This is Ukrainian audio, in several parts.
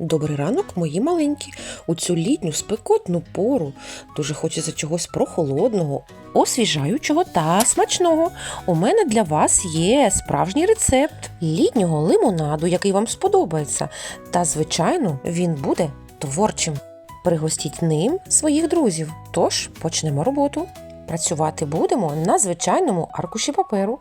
Добрий ранок, мої маленькі. У цю літню спекотну пору дуже хочеться чогось прохолодного, освіжаючого та смачного. У мене для вас є справжній рецепт літнього лимонаду, який вам сподобається. Та, звичайно, він буде творчим. Пригостіть ним своїх друзів. Тож почнемо роботу. Працювати будемо на звичайному аркуші паперу.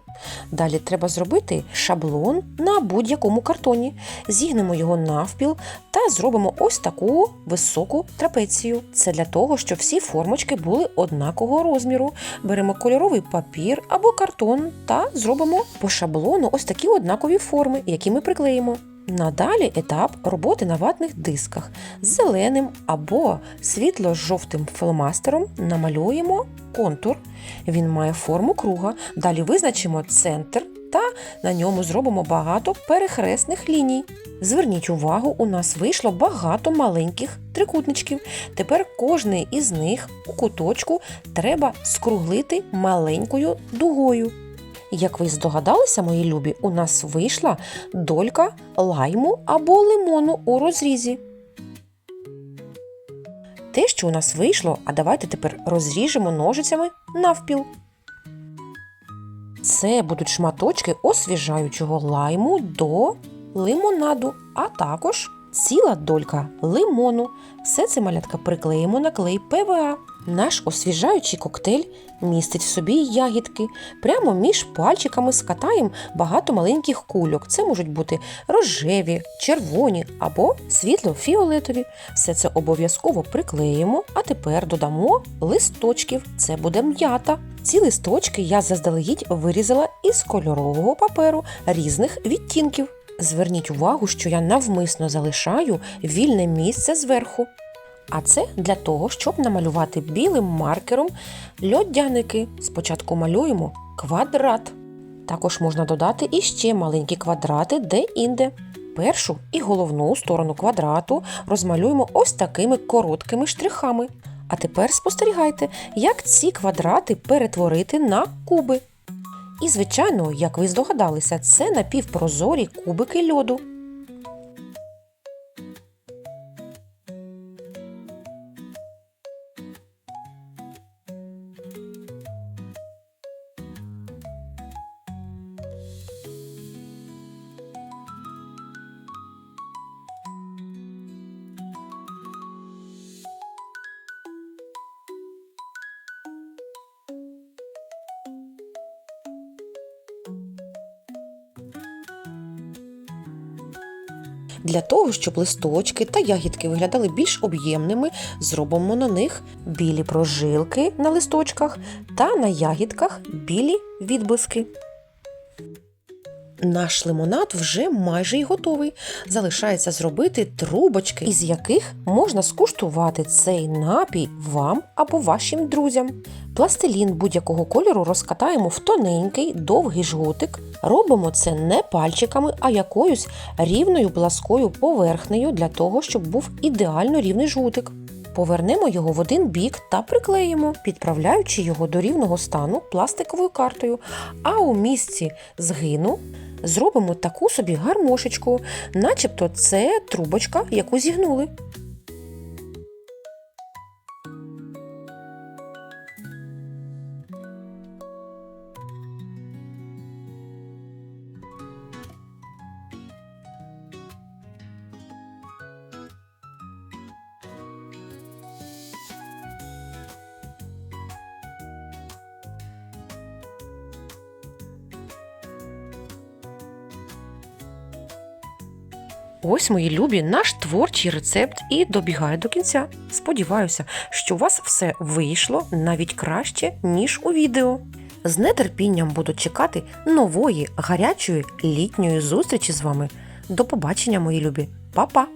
Далі треба зробити шаблон на будь-якому картоні. Зігнемо його навпіл та зробимо ось таку високу трапецію. Це для того, щоб всі формочки були однакового розміру. Беремо кольоровий папір або картон та зробимо по шаблону ось такі однакові форми, які ми приклеїмо. Надалі етап роботи на ватних дисках. З зеленим або світло-жовтим фломастером намалюємо контур. Він має форму круга. Далі визначимо центр та на ньому зробимо багато перехресних ліній. Зверніть увагу, у нас вийшло багато маленьких трикутничків. Тепер кожний із них у куточку треба скруглити маленькою дугою. Як ви здогадалися, мої любі, у нас вийшла долька лайму або лимону у розрізі. Те, що у нас вийшло, а давайте тепер розріжемо ножицями навпіл. Це будуть шматочки освіжаючого лайму до лимонаду, а також ціла долька лимону. Все це малятка приклеїмо на клей ПВА. Наш освіжаючий коктейль містить в собі ягідки. Прямо між пальчиками скатаємо багато маленьких кульок. Це можуть бути рожеві, червоні або світло-фіолетові. Все це обов'язково приклеїмо, а тепер додамо листочків. Це буде м'ята. Ці листочки я заздалегідь вирізала із кольорового паперу різних відтінків. Зверніть увагу, що я навмисно залишаю вільне місце зверху. А це для того, щоб намалювати білим маркером льодяники. Спочатку малюємо квадрат. Також можна додати іще маленькі квадрати де-інде. Першу і головну сторону квадрату розмалюємо ось такими короткими штрихами. А тепер спостерігайте, як ці квадрати перетворити на куби. І, звичайно, як ви здогадалися, це напівпрозорі кубики льоду. Для того, щоб листочки та ягідки виглядали більш об'ємними, зробимо на них білі прожилки на листочках та на ягідках білі відблиски. Наш лимонад вже майже й готовий. Залишається зробити трубочки, із яких можна скуштувати цей напій вам або вашим друзям. Пластилін будь-якого кольору розкатаємо в тоненький, довгий жгутик. Робимо це не пальчиками, а якоюсь рівною пласкою поверхнею для того, щоб був ідеально рівний жгутик. Повернемо його в один бік та приклеїмо, підправляючи його до рівного стану пластиковою картою. А у місці згину зробимо таку собі гармошечку, начебто це трубочка, яку зігнули. Ось, мої любі, наш творчий рецепт і добігає до кінця. Сподіваюся, що у вас все вийшло навіть краще, ніж у відео. З нетерпінням буду чекати нової гарячої літньої зустрічі з вами. До побачення, мої любі, Па-па!